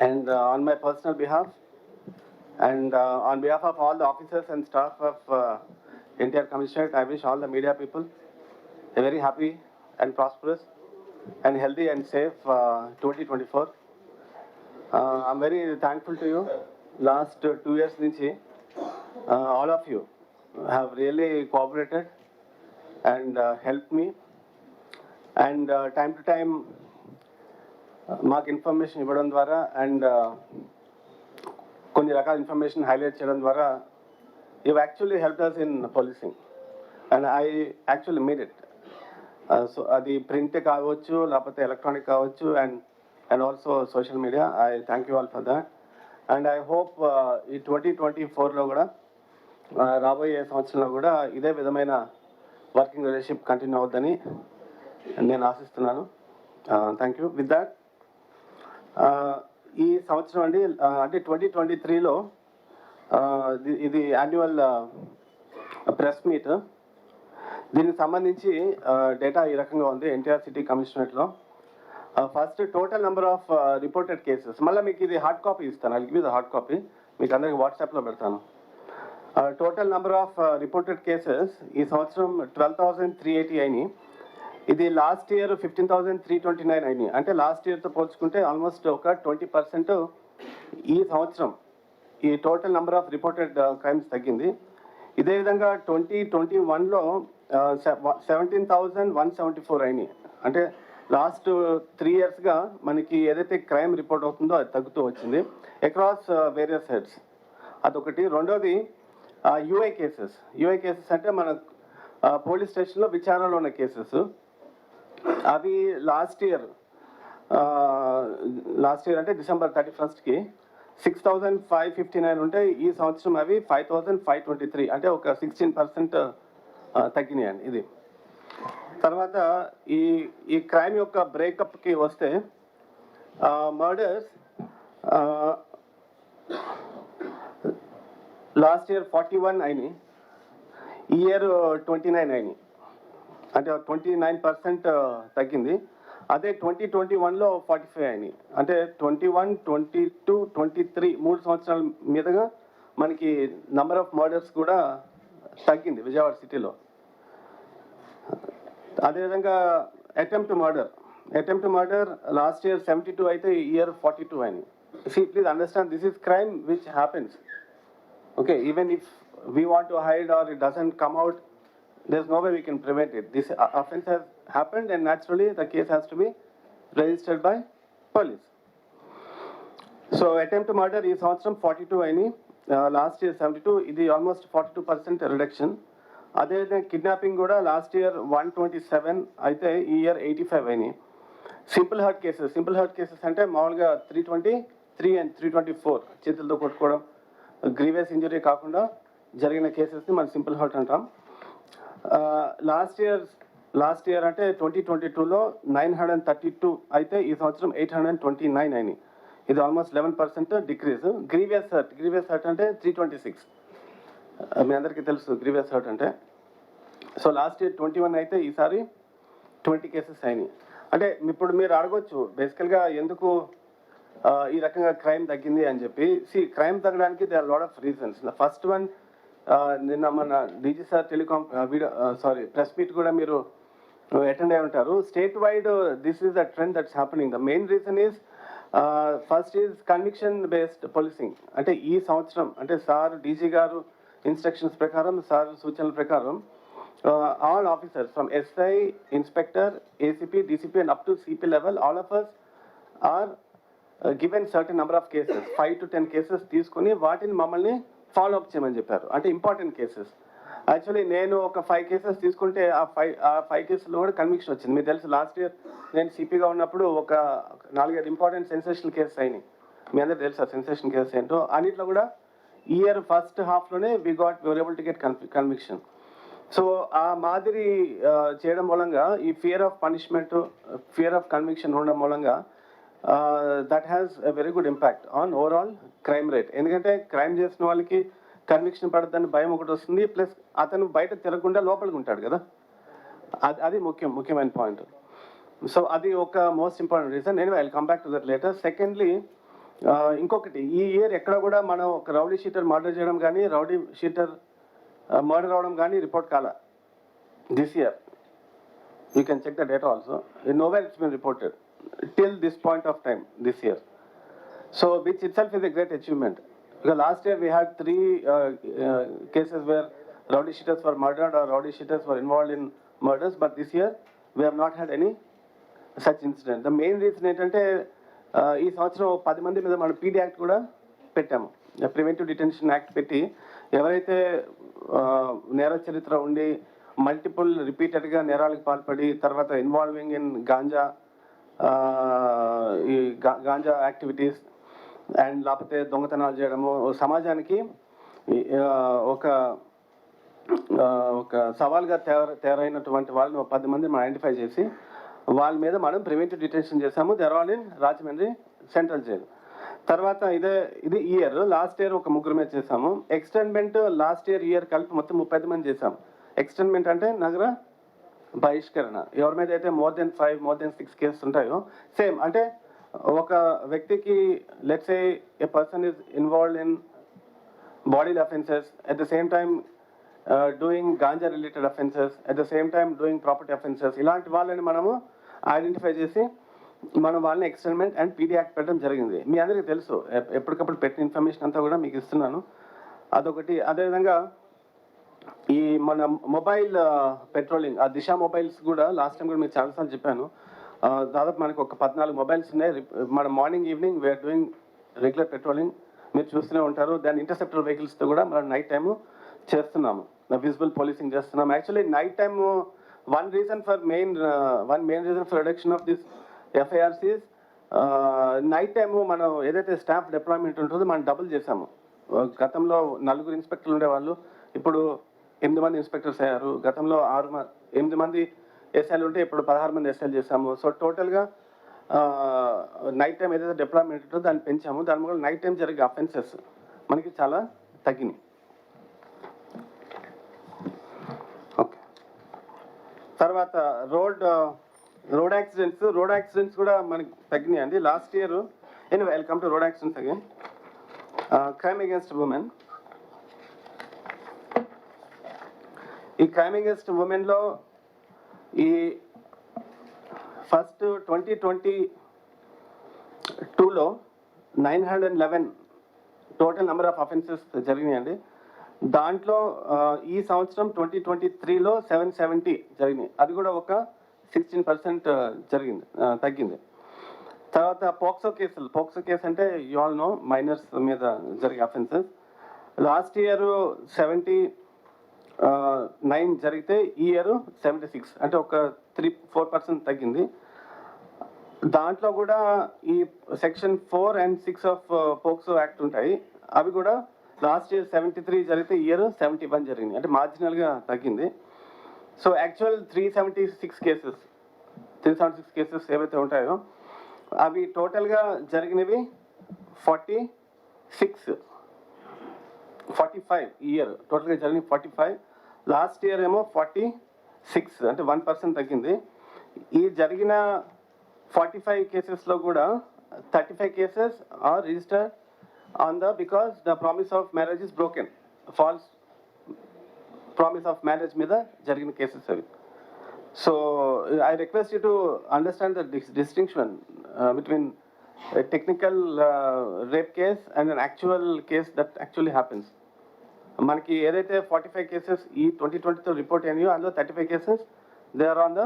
And uh, on my personal behalf, and uh, on behalf of all the officers and staff of uh, NTR Commissionerate, I wish all the media people a very happy and prosperous and healthy and safe uh, 2024. Uh, I'm very thankful to you. Last uh, two years uh, all of you have really cooperated and uh, helped me. And uh, time to time మాకు information ఇవ్వడం ద్వారా and కొన్ని రకాల information highlight చేయడం ద్వారా you actually help us in policing. And I actually mean it. So అది print కావచ్చు లేకపోతే ఎలక్ట్రానిక్ కావచ్చు and and also social media. I thank you all for that. And I hope ఈ twenty twenty ఫోర్లో కూడా రాబోయే సంవత్సరంలో కూడా ఇదే విధమైన వర్కింగ్ రిలేషన్షిప్ కంటిన్యూ అవుద్దని నేను ఆశిస్తున్నాను. Thank you. విత్ దాట్ ఈ సంవత్సరం అండి అంటే ట్వంటీ ట్వంటీ త్రీలో ఇది యాన్యువల్ ప్రెస్ మీట్ దీనికి సంబంధించి డేటా ఈ రకంగా ఉంది NTR city కమిషనరేట్లో first total number of reported cases మళ్ళీ మీకు ఇది హార్డ్ కాపీ ఇస్తాను. అది ఇది హార్డ్ కాపీ మీకు అందరికి వాట్సాప్లో పెడతాను. Total number of reported cases ఈ సంవత్సరం ట్వెల్వ్ థౌసండ్ త్రీ ఎయిటీ అయినాయి ఇది last year fifteen thousand three twenty nine అయినాయి అంటే లాస్ట్ ఇయర్తో పోల్చుకుంటే ఆల్మోస్ట్ ఒక ట్వంటీ పర్సెంట్ ఈ సంవత్సరం ఈ total number of reported crimes తగ్గింది. ఇదే విధంగా ట్వంటీ ట్వంటీ వన్లో seventeen thousand one seventy four అయినాయి. అంటే లాస్ట్ త్రీ ఇయర్స్గా మనకి ఏదైతే క్రైమ్ రిపోర్ట్ అవుతుందో అది తగ్గుతూ వచ్చింది అక్రాస్ వేరియస్ హెడ్స్ అదొకటి. రెండోది యూఐ కేసెస్ యూఐ కేసెస్ అంటే మన uh, పోలీస్ స్టేషన్లో విచారణలో ఉన్న కేసెస్ అవి లాస్ట్ ఇయర్ లాస్ట్ ఇయర్ అంటే డిసెంబర్ థర్టీ ఫస్ట్కి six thousand five fifty nine ఉంటే ఈ సంవత్సరం అవి five thousand five twenty three అంటే ఒక సిక్స్టీన్ పర్సెంట్ తగ్గినాయండి ఇది. తర్వాత ఈ ఈ క్రైమ్ యొక్క బ్రేకప్కి వస్తే murders last year forty one అయినాయి ఈ ఇయర్ ట్వంటీ నైన్ అయినాయి. అంటే ట్వంటీ నైన్ పర్సెంట్ తగ్గింది. అదే ట్వంటీ ట్వంటీ వన్లో ఫార్టీ ఫైవ్ అయినాయి. అంటే twenty one twenty two twenty three మూడు సంవత్సరాల మీదుగా మనకి నంబర్ ఆఫ్ మర్డర్స్ కూడా తగ్గింది విజయవాడ సిటీలో. అదేవిధంగా attempt murder attempt murder last year seventy two అయితే ఈ ఇయర్ ఫార్టీ టూ అయినాయి. See please understand this is crime which happens okay even if we want to hide or it doesn't come there's no way we can prevent it. This uh, offense has happened and naturally the case has to be registered by police. So attempt murder ఈ సంవత్సరం forty two అయినాయి last year seventy two ఇది almost forty two percent reduction అదేవిధంగా kidnapping కూడా last year one twenty seven అయితే ఈ year eighty five అయినాయి simple hurt cases simple hurt cases అంటే మామూలుగా three twenty three and three twenty four చేతులతో కొట్టుకోవడం గ్రీవియస్ ఇంజరీ కాకుండా జరిగిన కేసెస్ని మనం సింపుల్ హర్ట్ అంటాం. లాస్ట్ ఇయర్ లాస్ట్ ఇయర్ అంటే ట్వంటీ ట్వంటీ టూలో nine hundred and thirty two అయితే ఈ సంవత్సరం eight hundred and twenty nine అయినాయి. ఇది almost eleven percent decrease grievous hurt grievous hurt అంటే త్రీ ట్వంటీ సిక్స్ మీ అందరికీ తెలుసు గ్రీవియస్ హర్ట్ అంటే. So last year twenty one అయితే ఈసారి ట్వంటీ కేసెస్ అయినాయి. అంటే ఇప్పుడు మీరు అడగొచ్చు బేసికల్గా ఎందుకు ఈ రకంగా క్రైమ్ తగ్గింది అని చెప్పి. సి క్రైమ్ తగ్గడానికి they are lot of reasons first one నిన్న మన DG sir telecom video sorry press meet కూడా మీరు అటెండ్ అయి ఉంటారు. State wide this is the trend that's happening the main reason is first is conviction based policing అంటే ఈ సంవత్సరం అంటే సార్ డీజీ గారు ఇన్స్ట్రక్షన్స్ ప్రకారం సార్ సూచనల ప్రకారం all officers from SI inspector ACP DCP and up to CP level all of us are given certain number of cases five to ten cases తీసుకుని వాటిని మమ్మల్ని ఫాలో అప్ చేయమని చెప్పారు. అంటే ఇంపార్టెంట్ కేసెస్ యాక్చువల్లీ నేను ఒక ఫైవ్ కేసెస్ తీసుకుంటే ఆ ఫైవ్ ఆ ఫైవ్ కేసులో కూడా కన్విక్షన్ వచ్చింది. మీకు తెలుసు లాస్ట్ ఇయర్ నేను సిపిగా ఉన్నప్పుడు ఒక నాలుగైదు ఇంపార్టెంట్ సెన్సేషన్ కేసెస్ అయినాయి. మీ అందరికి తెలుసా సెన్సేషన్ కేసెస్ ఏంటో? అన్నిట్లో కూడా year first హాఫ్లోనే we got your able to get conviction so ఆ మాదిరి చేయడం మూలంగా ఈ fear of punishment fear of conviction ఉండడం మూలంగా that has a very good impact on overall crime rate ఎందుకంటే క్రైమ్ చేసిన వాళ్ళకి కన్విక్షన్ పడద్దని భయం ఒకటి వస్తుంది ప్లస్ అతను బయట తిరగకుండా లోపలికి ఉంటాడు కదా. అది అది ముఖ్యం ముఖ్యమైన పాయింట్ సో అది ఒక మోస్ట్ ఇంపార్టెంట్ రీజన్ నేను I come back to that later secondly ఇంకొకటి ఈ ఇయర్ ఎక్కడ కూడా మనం ఒక రౌడీ షీటర్ మర్డర్ చేయడం కానీ రౌడీ షీటర్ మర్డర్ అవడం కానీ రిపోర్ట్ కాల. This year you can check the data also know where it's been reported till this point of time this year. So, which itself is a great achievement. Because last year we had three uh, uh, cases where rowdy shooters were murdered or rowdy shooters were involved in murders, but this year we have not had any such incident. The main reason ఏంటంటే uh, ఈ సంవత్సరం పది మంది మీద మనం PD act కూడా పెట్టాము preventive detention act పెట్టి ఎవరైతే uh, నేర చరిత్ర ఉండి మల్టిపుల్ రిపీటెడ్గా నేరాలకు పాల్పడి తర్వాత ఇన్వాల్వింగ్ ఇన్ గాంజా ఈ గా- గాంజా యాక్టివిటీస్ అండ్ లేకపోతే దొంగతనాలు చేయడము సమాజానికి ఒక ఒక సవాల్గా తయారు తయారైనటువంటి వాళ్ళని ఒక పది మంది మనం ఐడెంటిఫై చేసి వాళ్ళ మీద మనం ప్రివెంటివ్ డిటెన్షన్ చేసాము there all in Rajahmundry central jail. తర్వాత ఇదే ఇది ఇయర్ లాస్ట్ ఇయర్ ఒక ముగ్గురు మీద చేసాము ఎక్స్టెండ్మెంట్ లాస్ట్ ఇయర్ ఇయర్ కలిపి మొత్తం ముప్పై మంది చేసాము ఎక్స్టెండ్మెంట్ అంటే నగర బహిష్కరణ. ఎవరి మీద అయితే more than five more than six cases ఉంటాయో సేమ్ అంటే ఒక వ్యక్తికి let's a a person is involved in body offences at the same time doing ganja related offences at the same time doing property offences ఇలాంటి వాళ్ళని మనము identify చేసి మనం వాళ్ళని ఎక్స్టెన్మెంట్ అండ్ పీడీ యాక్ట్ పెట్టడం జరిగింది. మీ అందరికీ తెలుసు. ఎప్పటికప్పుడు పెట్టిన ఇన్ఫర్మేషన్ అంతా కూడా మీకు ఇస్తున్నాను. అదొకటి. అదేవిధంగా ఈ మన మొబైల్ పెట్రోలింగ్ ఆ దిశ మొబైల్స్ కూడా లాస్ట్ టైం కూడా మీకు చాలాసార్లు చెప్పాను. దాదాపు మనకు ఒక పద్నాలుగు మొబైల్స్ ఉన్నాయి. మన morning evening we are doing regular patrolling మీరు చూస్తూనే ఉంటారు. దాని ఇంటర్సెప్టర్ వెహికల్స్తో కూడా మనం నైట్ టైము చేస్తున్నాము. విజిబుల్ పోలీసింగ్ చేస్తున్నాం actually night time one reason for main one main reason for reduction of this FIRs night time మనం ఏదైతే స్టాఫ్ డిప్లాయ్మెంట్ ఉంటుందో మనం డబుల్ చేసాము గతంలో నలుగురు ఇన్స్పెక్టర్లు ఉండేవాళ్ళు. ఇప్పుడు ఎనిమిది మంది ఇన్స్పెక్టర్స్ అయ్యారు. గతంలో ఆరు ఎనిమిది మంది ఎస్ఐలు ఉంటే ఇప్పుడు పదహారు మంది ఎస్ఐలు చేసాము సో టోటల్గా నైట్ టైం ఏదైతే డిప్లాయ్మెంట్ ఉంటుందో దాన్ని పెంచాము. దాని వల్ల నైట్ టైం జరిగే అఫెన్సెస్ మనకి చాలా తగ్గినాయి. ఓకే. తర్వాత road road accidents road accidents కూడా మనకి తగ్గినాయి అండి last year any welcome to road accidents again. Crime against women ఈ క్రైమ్ ఉమెన్లో ఈ ఫస్ట్ ట్వంటీ ట్వంటీ టూలో nine hundred eleven total number of offences జరిగినాయండి. దాంట్లో ఈ సంవత్సరం ట్వంటీ ట్వంటీ త్రీలో సెవెన్ సెవెంటీ జరిగినాయి. అది కూడా ఒక సిక్స్టీన్ పర్సెంట్ జరిగింది తగ్గింది. తర్వాత పోక్సో కేసులు. పోక్సో కేసు అంటే యు ఆల్ నో మైనర్స్ మీద జరిగే offences. Last year seventy nine జరిగితే ఈ ఇయర్ సెవెంటీ సిక్స్ అంటే ఒక త్రీ ఫోర్ పర్సెంట్ తగ్గింది. దాంట్లో కూడా ఈ section four and six of POCSO act ఉంటాయి. అవి కూడా లాస్ట్ ఇయర్ సెవెంటీ త్రీ జరిగితే ఇయర్ సెవెంటీ వన్ జరిగింది. అంటే మార్జినల్గా తగ్గింది. So actual three seventy six cases three seventy six cases ఏవైతే ఉంటాయో అవి టోటల్గా జరిగినవి forty six forty five year టోటల్గా జరిగిన ఫార్టీ ఫైవ్ లాస్ట్ ఇయర్ ఏమో ఫార్టీ సిక్స్ అంటే వన్ పర్సెంట్ తగ్గింది. ఈ జరిగిన ఫార్టీ ఫైవ్ కేసెస్లో కూడా thirty five cases are registered on the because the promise of marriage is broken. False promise of marriage మీద జరిగిన కేసెస్ అవి. So I request you to understand the distinction between technical rape case and an actual case that actually happens మనకి ఏదైతే forty five cases ఈ twenty ట్వంటీతో report అయినాయో అందులో thirty five cases they are on the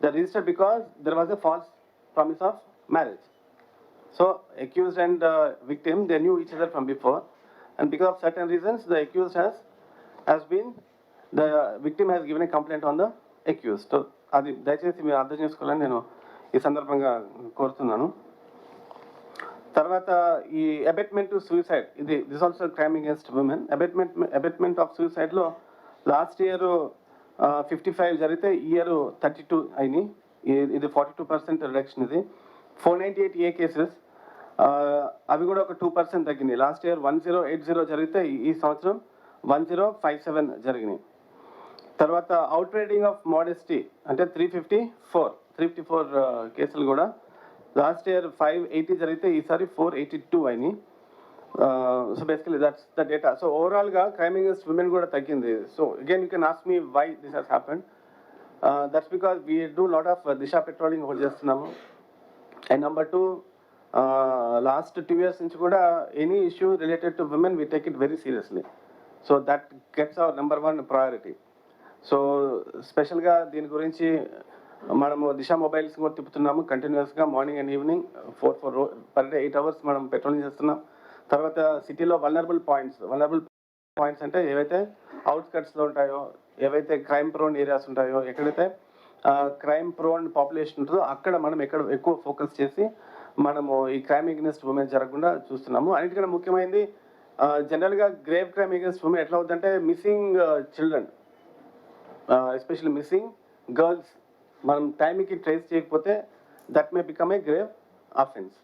the register because there was a false promise of marriage so accused and victim they knew each other from before and because of certain reasons the accused has has been the victim has given a complaint on the accused అది దయచేసి మీరు అర్థం చేసుకోవాలని నేను ఈ సందర్భంగా కోరుతున్నాను. తర్వాత ఈ అబెట్మెంట్ టు సూసైడ్ ఇది this also crime against women abetment abetment of సూసైడ్లో last year fifty five జరిగితే ఈ ఇయర్ థర్టీ టూ అయినాయి. ఇది ఫార్టీ టూ పర్సెంట్ రిడక్షన్ ఇది. Four ninety eight A cases అవి కూడా ఒక టూ పర్సెంట్ తగ్గినాయి. Last year one zero eight zero జరిగితే ఈ- సంవత్సరం వన్ జీరో ఫైవ్ సెవెన్ జరిగినాయి. తర్వాత అవుట్ రేటింగ్ ఆఫ్ మోడెస్టీ అంటే three fifty four three fifty four కేసులు కూడా లాస్ట్ ఇయర్ ఫైవ్ ఎయిటీ జరిగితే ఈసారి ఫోర్ ఎయిటీ టూ అయినాయి. So basically that's the data so ఓవరాల్గా క్రైమ్ అగేన్స్ట్ విమెన్ కూడా తగ్గింది. So again you can ask me why this has happened that's because we do lot of Disha patrolling hold చేస్తున్నాము. And number two last two years నుంచి కూడా any issue related to women we take it very seriously so that gets our number one priority so స్పెషల్గా దీని గురించి మనము Disha mobiles కూడా తిప్పుతున్నాము కంటిన్యూస్గా morning and evening four four per day eight hours మనం పెట్రోలింగ్ చేస్తున్నాం. తర్వాత సిటీలో వల్నరబుల్ పాయింట్స్ వల్నరబుల్ పాయింట్స్ అంటే ఏవైతే అవుట్స్కట్స్లో ఉంటాయో ఏవైతే క్రైమ్ ప్రోన్ ఏరియాస్ ఉంటాయో ఎక్కడైతే క్రైమ్ ప్రోన్ పాపులేషన్ ఉంటుందో అక్కడ మనం ఎక్కడ ఎక్కువ ఫోకస్ చేసి మనము ఈ క్రైమ్ ఎగ్నెస్ట్ ఉమెన్ జరగకుండా చూస్తున్నాము. అన్నిటికన్నా ముఖ్యమైనది జనరల్గా గ్రేవ్ క్రైమ్ ఎగ్నెస్ట్ ఉమెన్ ఎట్లా అవుతుందంటే missing children especially missing girls మనం టైంకి ట్రేస్ చేయకపోతే that may become a grave offence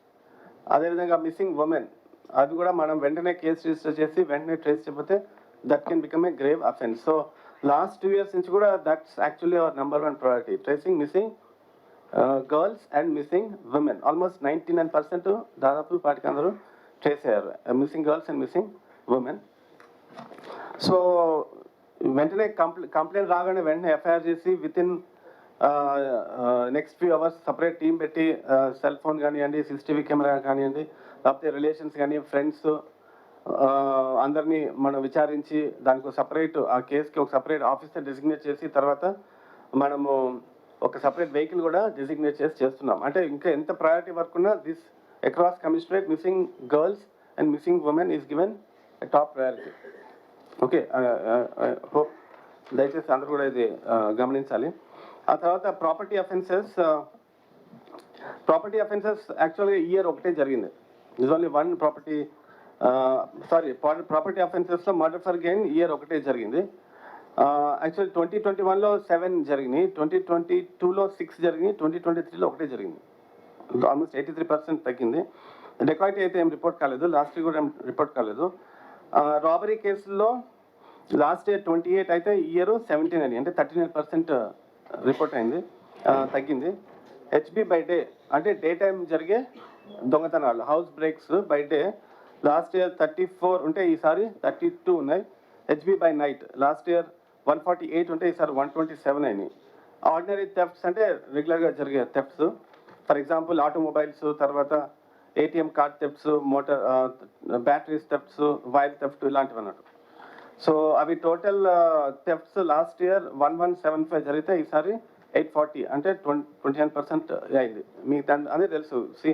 అదేవిధంగా మిస్సింగ్ ఉమెన్ అది కూడా మనం వెంటనే కేసు రిజిస్టర్ చేసి వెంటనే ట్రేస్ చేయకపోతే that can become a grave offence so last two years నుంచి కూడా that's actually our number one priority tracing missing girls and missing women almost ninety nine percent దాదాపు వాటికి అందరూ ట్రేస్ అయ్యారు missing girls and missing women so వెంటనే comply complaint రాగానే వెంటనే FIR చేసి with in next few hours separate team పెట్టి cell phone కానివ్వండి సిసిటీవీ కెమెరా కానివ్వండి లేకపోతే రిలేషన్స్ కానీ ఫ్రెండ్స్ అందరినీ మనం విచారించి దానికి ఒక సపరేట్ ఆ కేసుకి ఒక సపరేట్ ఆఫీసర్ డెసిగ్నేట్ చేసి తర్వాత మనము ఒక సపరేట్ వెహికల్ కూడా డెసిగ్నేట్ చేసి చేస్తున్నాం. అంటే ఇంకా ఎంత ప్రయారిటీ వర్క్ ఉన్నా this across commissionerate missing girls and missing women is given top priority okay hope దయచేసి అందరూ కూడా ఇది గమనించాలి. ఆ తర్వాత ప్రాపర్టీ అఫెన్సెస్ ప్రాపర్టీ అఫెన్సెస్ యాక్చువల్గా ఇయర్ ఒకటే జరిగింది. Is only one property sorry property అఫెన్సెస్లో murder for gain year ఒకటే జరిగింది. యాక్చువల్ ట్వంటీ ట్వంటీ వన్లో సెవెన్ జరిగినాయి. ట్వంటీ ట్వంటీ టూలో సిక్స్ జరిగినాయి. ట్వంటీ ట్వంటీ త్రీలో ఒకటే జరిగింది. ఆల్మోస్ట్ ఎయిటీ త్రీ పర్సెంట్ తగ్గింది. డెకాయిటీ అయితే ఏం రిపోర్ట్ కాలేదు. లాస్ట్ ఇయర్ కూడా ఏం రిపోర్ట్ కాలేదు. రాబరీ కేసుల్లో లాస్ట్ ఇయర్ ట్వంటీ ఎయిట్ అయితే ఇయర్ సెవెంటీన్ అని అంటే థర్టీ నైన్ పర్సెంట్ రిపోర్ట్ అయింది. తగ్గింది. హెచ్బి బై డే అంటే డే టైం జరిగే దొంగతనాలు house breaks by day last year thirty four ఉంటే ఈసారి థర్టీ టూ ఉన్నాయి. HB by night last year one forty eight ఉంటే ఈసారి వన్ ట్వంటీ సెవెన్ అయినాయి. ఆర్డినరీ థెఫ్ట్స్ అంటే రెగ్యులర్గా జరిగే థెఫ్ట్స్ ఫర్ ఎగ్జాంపుల్ ఆటోమొబైల్స్ తర్వాత ATM card thefts motor batteries thefts wire theft ఇలాంటివి అన్నట్టు. సో అవి total thefts last year one one seven five జరిగితే ఈసారి ఎయిట్ ఫార్టీ అంటే ట్వంటీ ట్వంటీ నైన్ పర్సెంట్ అయింది. మీకు దాని అదే తెలుసు. సి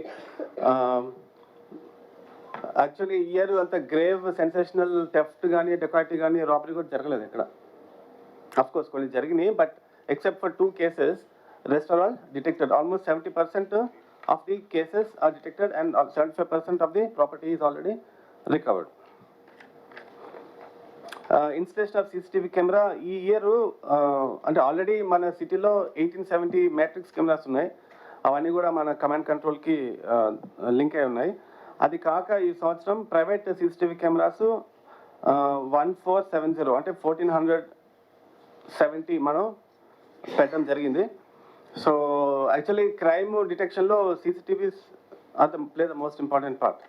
యాక్చువల్లీ ఇయర్ అంత గ్రేవ్ సెన్సేషనల్ థెఫ్ట్ కానీ డెకాయిటీ కానీ రాబరీ కూడా జరగలేదు ఇక్కడ. అఫ్ కోర్స్ కొన్ని జరిగినాయి but except for two cases rest are all detected almost seventy percent of the cases are detected and seventy five percent of the property is already recovered installation of CCTV camera ఈ year అంటే already మన సిటీలో eighteen seventy matrix cameras ఉన్నాయి. అవన్నీ కూడా మన command కంట్రోల్కి link అయి ఉన్నాయి. అది కాక ఈ సంవత్సరం private CCTV cameras one four seven zero అంటే ఫోర్టీన్ హండ్రెడ్ సెవెంటీ మనం పెట్టడం జరిగింది. So actually crime డిటెక్షన్లో CCTVs are play the most important part.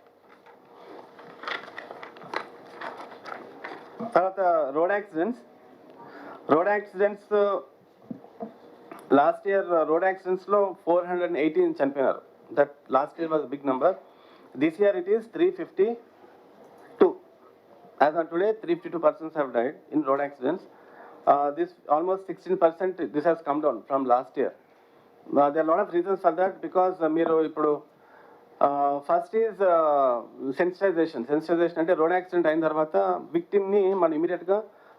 తర్వాత road accidents. Road accidents last year road యాక్సిడెంట్స్లో four hundred and eighteen చనిపోయినారు. That last year was big number this year it is three fifty two as on today three fifty two persons have died in road accidents this almost sixteen percent this has come down from last year there lot of reasons for that because మీరు ఇప్పుడు first is sensitization sensitization అంటే road accident అయిన తర్వాత విక్టిమ్ని మనం ఇమీడియట్గా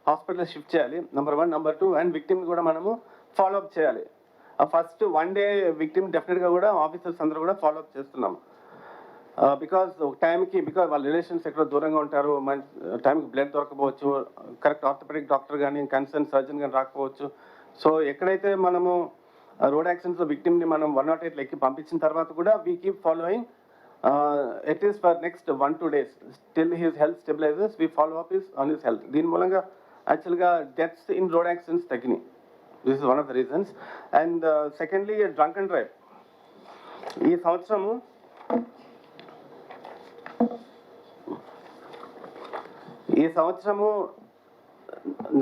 hospital shift చేయాలి. Number one number two and victim కూడా మనము ఫాలో అప్ చేయాలి ఫస్ట్ వన్ డే విక్టిమ్ డెఫినెట్గా కూడా ఆఫీసర్స్ అందరూ కూడా ఫాలోఅప్ చేస్తున్నాము. బికాజ్ బికాస్ టైంకి బికాజ్ వాళ్ళ రిలేషన్స్ ఎక్కడో దూరంగా ఉంటారు. మంచి టైంకి బ్లడ్ దొరకపోవచ్చు. కరెక్ట్ ఆర్థోపెడిక్ డాక్టర్ కానీ కన్సర్న్ సర్జన్ కానీ రాకపోవచ్చు. సో ఎక్కడైతే మనము రోడ్ యాక్సిడెంట్స్ విక్టిమ్ని మనం వన్ నాట్ ఎయిట్ లెక్కి పంపించిన తర్వాత కూడా we keep following at least for next one two days still his health stabilizers we follow up his on his health దీని మూలంగా యాక్చువల్గా డెత్స్ ఇన్ రోడ్ యాక్సిడెంట్స్ తగ్గినాయి. This is one of the reasons and secondly drunk and drive ఈ సంవత్సరము ఈ సంవత్సరము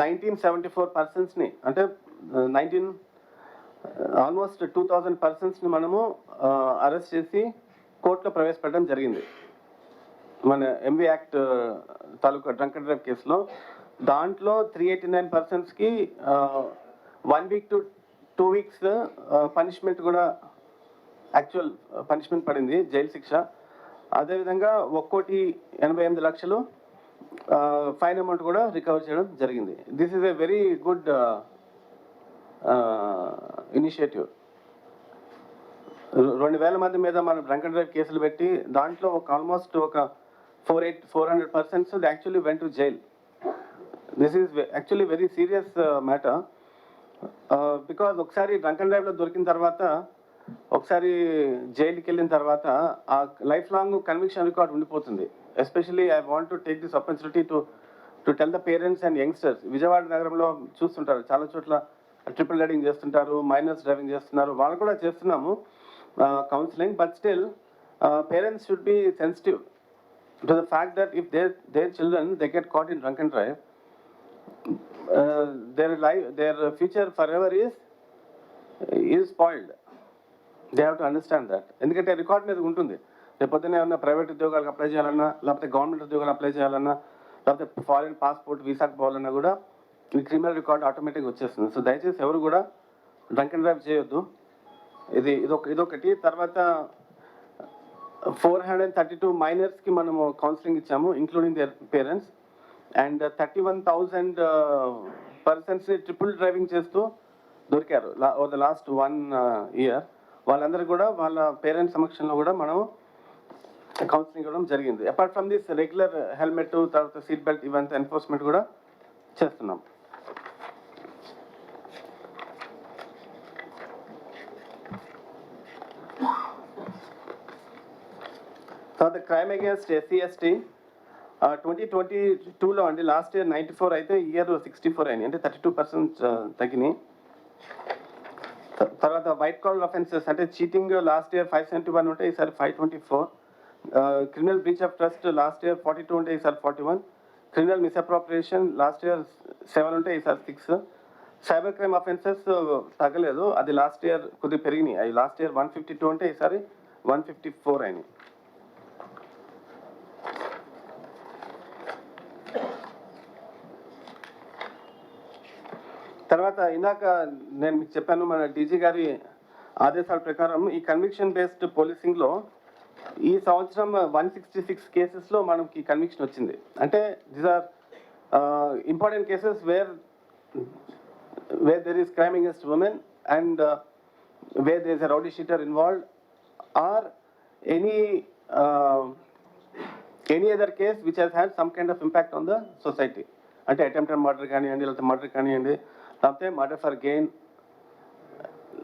nineteen seventy four పర్సన్స్ని అంటే uh, nineteen almost two thousand పర్సన్స్ని మనము అరెస్ట్ చేసి కోర్టులో ప్రవేశపెట్టడం జరిగింది. మన ఎంవి యాక్ట్ తాలూకా డ్రంక్ అండ్ డ్రైవ్ కేసులో. దాంట్లో త్రీ ఎయిటీ నైన్ పర్సన్స్కి one week to two weeks punishment కూడా యాక్చువల్ పనిష్మెంట్ పడింది జైలు శిక్ష. అదేవిధంగా ఒక్కోటి ఎనభై ఎనిమిది లక్షలు ఫైన్ అమౌంట్ కూడా రికవర్ చేయడం జరిగింది. This is a very good initiative. రెండు వేల మంది మీద మనం డ్రంక్ అండ్ డ్రైవ్ కేసులు పెట్టి దాంట్లో ఒక ఆల్మోస్ట్ ఒక four eight four hundred percents actually went to jail. This is actually very serious matter because ఒకసారి డ్రంక్ అండ్ డ్రైవ్లో దొరికిన తర్వాత ఒకసారి జైలుకి వెళ్ళిన తర్వాత ఆ లైఫ్ లాంగ్ కన్విక్షన్ రికార్డ్ ఉండిపోతుంది. Especially I want to take this opportunity to to tell the parents and youngsters Vijayawada నగరంలో చూస్తుంటారు చాలా చోట్ల ట్రిపుల్ రైడింగ్ చేస్తుంటారు మైనర్స్ డ్రైవింగ్ చేస్తున్నారు. వాళ్ళు కూడా చేస్తున్నాము. Counselling but still parents should be sensitive to the fact that if their their children they get caught in drunk and drive their life their future for ever is is spoiled they have to understand that ఎందుకంటే record మీద ఉంటుంది. రేపు ఏమన్నా private ఉద్యోగాలకు apply చేయాలన్నా లేకపోతే government ఉద్యోగాలు apply చేయాలన్నా లేకపోతే ఫారిన్ పాస్పోర్ట్ వీసాకు పోవాలన్నా కూడా మీ క్రిమినల్ రికార్డ్ ఆటోమేటిక్గా వచ్చేస్తుంది. సో దయచేసి ఎవరు కూడా డ్రంక్ అండ్ డ్రైవ్ చేయొద్దు. ఇది ఇదొక ఇదొకటి. తర్వాత ఫోర్ హండ్రెడ్ థర్టీ టూ మైనర్స్కి మనము కౌన్సిలింగ్ ఇచ్చాము including their parents and thirty one thousand పర్సన్స్ని triple driving చేస్తూ దొరికారు. Over the last one year వాళ్ళందరూ కూడా వాళ్ళ పేరెంట్స్ సమక్షంలో కూడా మనం కౌన్సిలింగ్ ఇవ్వడం జరిగింది. Apart from this regular helmet తర్వాత సీట్ బెల్ట్ ఇవంతా ఎన్ఫోర్స్మెంట్ కూడా చేస్తున్నాం. తర్వాత crime against SC ST twenty twenty టూలో అండి లాస్ట్ ఇయర్ నైంటీ ఫోర్ అయితే ఇయర్ సిక్స్టీ ఫోర్ అయింది అంటే థర్టీ టూ పర్సెంట్ తగ్గినాయి. త- తర్వాత వైట్ కాలర్ అఫెన్సెస్ అంటే cheating last year five seventy one ఉంటే ఈసారి five twenty four criminal breach of trust last year forty two ఉంటే ఈసారి forty one criminal misappropriation last year seven ఉంటే ఈసారి సిక్స్ సైబర్ క్రైమ్ అఫెన్సెస్ తగ్గలేదు. అది last year కొద్దిగా పెరిగినాయి. అవి last year one fifty two ఉంటే ఈసారి వన్ ఫిఫ్టీ ఫోర్ అయినాయి. తర్వాత ఇందాక నేను మీకు చెప్పాను మన డీజీ గారి ఆదేశాల ప్రకారం ఈ కన్విక్షన్ బేస్డ్ పోలీసింగ్లో ఈ సంవత్సరం వన్ సిక్స్టీ సిక్స్ కేసెస్లో మనకి కన్విక్షన్ వచ్చింది. అంటే these are important cases where where there is crime against women and where there is a rowdy sheeter involved or any any other case which has had some kind of impact on the society అంటే attempted murder కానివ్వండి లేకపోతే murder కానివ్వండి లేకపోతే murder for gain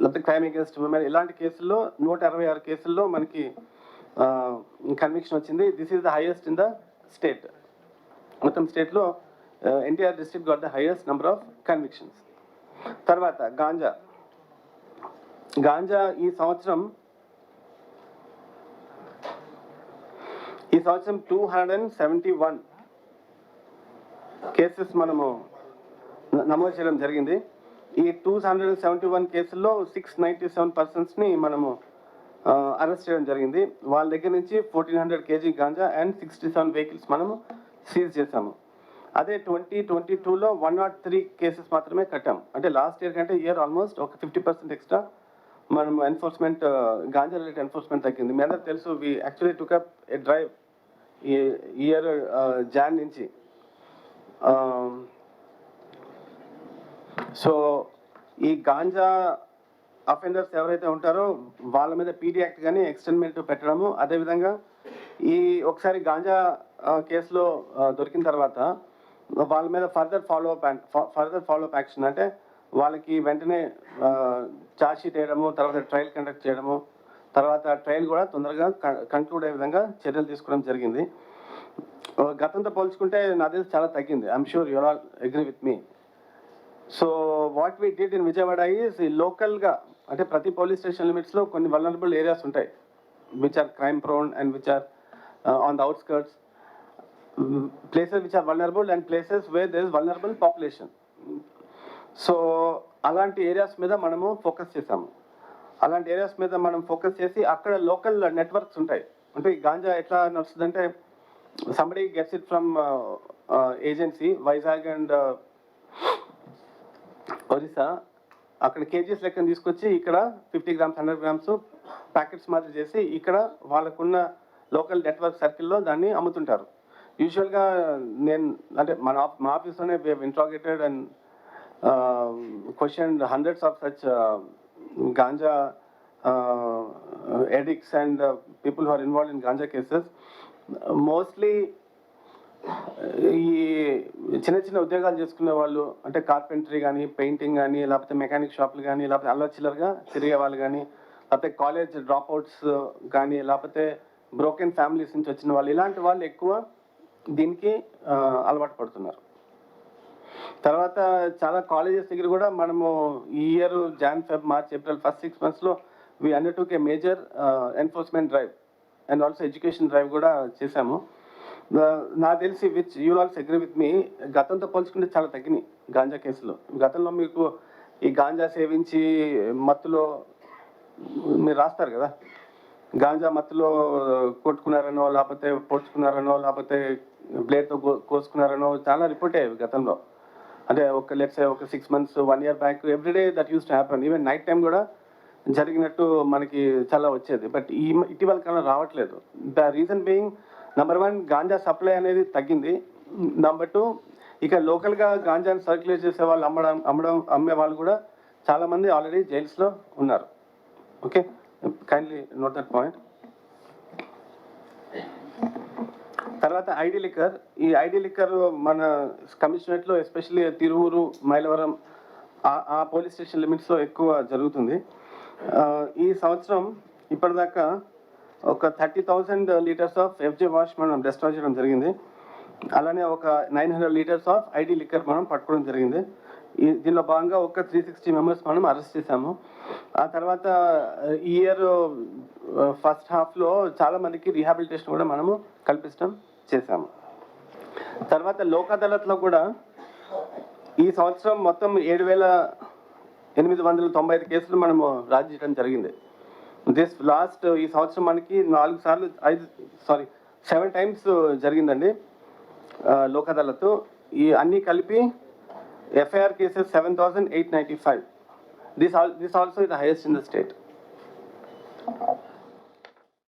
లేకపోతే crime against women. ఇలాంటి కేసుల్లో నూట అరవై ఆరు కేసుల్లో మనకి కన్విక్షన్ వచ్చింది. This is the highest in the state మొత్తం స్టేట్లో NTR district got the highest number of convictions తర్వాత గాంజా. గాంజా ఈ సంవత్సరం ఈ సంవత్సరం two hundred and seventy one cases మనము నమోదు చేయడం జరిగింది. ఈ two hundred and seventy one కేసుల్లో సిక్స్ నైంటీ సెవెన్ పర్సన్స్ని మనము అరెస్ట్ చేయడం జరిగింది. వాళ్ళ దగ్గర నుంచి fourteen hundred KG ganja and sixty seven vehicles మనము సీజ్ చేశాము. అదే ట్వంటీ ట్వంటీ టూలో వన్ నాట్ త్రీ కేసెస్ మాత్రమే కట్టాం. అంటే లాస్ట్ ఇయర్ కంటే ఇయర్ ఆల్మోస్ట్ ఒక ఫిఫ్టీ పర్సెంట్ ఎక్స్ట్రా మనం ఎన్ఫోర్స్మెంట్ గాంజా రిలేటెడ్ ఎన్ఫోర్స్మెంట్ తగ్గింది. మీ తెలుసు we actually took up a drive ఈ ఇయర్ జాన్ నుంచి. సో ఈ గాంజా అఫెండర్స్ ఎవరైతే ఉంటారో వాళ్ళ మీద పీడీ యాక్ట్ కానీ ఎక్స్టెన్మెంట్ పెట్టడము అదేవిధంగా ఈ ఒకసారి గాంజా కేసులో దొరికిన తర్వాత వాళ్ళ మీద further follow up further follow up action అంటే వాళ్ళకి వెంటనే చార్జ్షీట్ వేయడము తర్వాత ట్రయల్ కండక్ట్ చేయడము తర్వాత ట్రయల్ కూడా తొందరగా కంక్లూడ్ అయ్యే విధంగా చర్యలు తీసుకోవడం జరిగింది. గతంతో పోల్చుకుంటే నా తెలిసి చాలా తగ్గింది. I'm sure you're all agree with me so what we did in Vijayawada is లోకల్గా అంటే ప్రతి పోలీస్ స్టేషన్ లిమిట్స్లో కొన్ని వలనరబుల్ ఏరియాస్ ఉంటాయి which are crime prone and which are on the outskirts places which are vulnerable and places where there is vulnerable population so అలాంటి areas మీద మనము focus చేసాము అలాంటి ఏరియాస్ మీద మనం ఫోకస్ చేసి అక్కడ లోకల్ నెట్వర్క్స్ ఉంటాయి. అంటే ఈ గాంజా ఎట్లా నడుస్తుందంటే somebody gets it from agency Vizag and Orissa అక్కడ కేజీస్ లెక్కన తీసుకొచ్చి ఇక్కడ fifty grams hundred grams packets మాదిరి చేసి ఇక్కడ వాళ్ళకున్న లోకల్ నెట్వర్క్ సర్కిల్లో దాన్ని అమ్ముతుంటారు. యూజువల్గా నేను అంటే మన ఆఫ్- మా ఆఫీస్లోనే interrogated and question hundreds of such ganja addicts and people who are involve in ganja cases mostly ఈ చిన్న చిన్న ఉద్యోగాలు చేసుకునే వాళ్ళు అంటే కార్పెంటరీ కానీ పెయింటింగ్ కానీ లేకపోతే మెకానిక్ షాపులు కానీ లేకపోతే అల్ల తిరిగే వాళ్ళు కానీ లేకపోతే కాలేజ్ డ్రాప్ అవుట్స్ కానీ లేకపోతే బ్రోకెన్ ఫ్యామిలీస్ నుంచి వచ్చిన వాళ్ళు ఇలాంటి వాళ్ళు ఎక్కువ దీనికి అలవాటు పడుతున్నారు. తర్వాత చాలా కాలేజెస్ దగ్గర కూడా మనము ఈ year Jan Feb March April first six మంత్స్లో we under a major enforcement drive and also education drive కూడా చేశాము. నాకు తెలిసి which you also agree with me గతంతో పోల్చుకుంటే చాలా తగ్గినాయి గాంజా కేసులు. గతంలో మీకు ఈ గాంజా సేవించి మత్తులో మీరు రాస్తారు కదా? గాంజా మత్తులో కొట్టుకున్నారనో లేకపోతే పొడుచుకున్నారనో లేకపోతే బ్లేడ్తో కోసుకున్నారనో చాలా రిపోర్ట్ అయ్యేవి గతంలో. అంటే ఒక లెట్స్ ఒక six months one year back everyday that use to happen even night time కూడా జరిగినట్టు మనకి చాలా వచ్చేది. బట్ ఈ ఇటీవల కాలం రావట్లేదు. The reason being number one ganja supply అనేది తగ్గింది. నెంబర్ టూ ఇక లోకల్గా గాంజాని సర్క్యులేట్ చేసే వాళ్ళు అమ్మడం అమ్మడం అమ్మే వాళ్ళు కూడా చాలామంది ఆల్రెడీ జైల్స్లో ఉన్నారు. Okay kindly note that point తర్వాత ఐడి లిక్కర్. ఈ ఐడి లిక్కర్ మన కమిషనరేట్లో ఎస్పెషల్లీ తిరువురు మైలవరం ఆ- ఆ పోలీస్ స్టేషన్ లిమిట్స్లో ఎక్కువ జరుగుతుంది. ఈ సంవత్సరం ఇప్పటిదాకా ఒక thirty thousand litres of FJ wash మనం డిస్ట్రాయ్ చేయడం జరిగింది. అలానే ఒక nine hundred litres of ID liquor మనం పట్టుకోవడం జరిగింది. ఈ దీనిలో భాగంగా ఒక త్రీ సిక్స్టీ మెంబర్స్ మనం అరెస్ట్ చేశాము. ఆ తర్వాత ఈ ఇయర్ ఫస్ట్ హాఫ్లో చాలా మందికి రీహాబిలిటేషన్ కూడా మనము కల్పించడం చేశాము. తర్వాత లోక్ అదాలత్లో కూడా ఈ సంవత్సరం మొత్తం ఏడు వేల ఎనిమిది వందల తొంభై ఐదు కేసులు మనము రాజీ చేయడం జరిగింది. దిస్ లాస్ట్ ఈ సంవత్సరం మనకి నాలుగు సార్లు ఐదు సారీ సెవెన్ టైమ్స్ జరిగిందండి ఆ, లోక్ అదాలత్ ఈ అన్నీ కలిపి FIR cases seven thousand eight ninety five this all this also is the highest in the state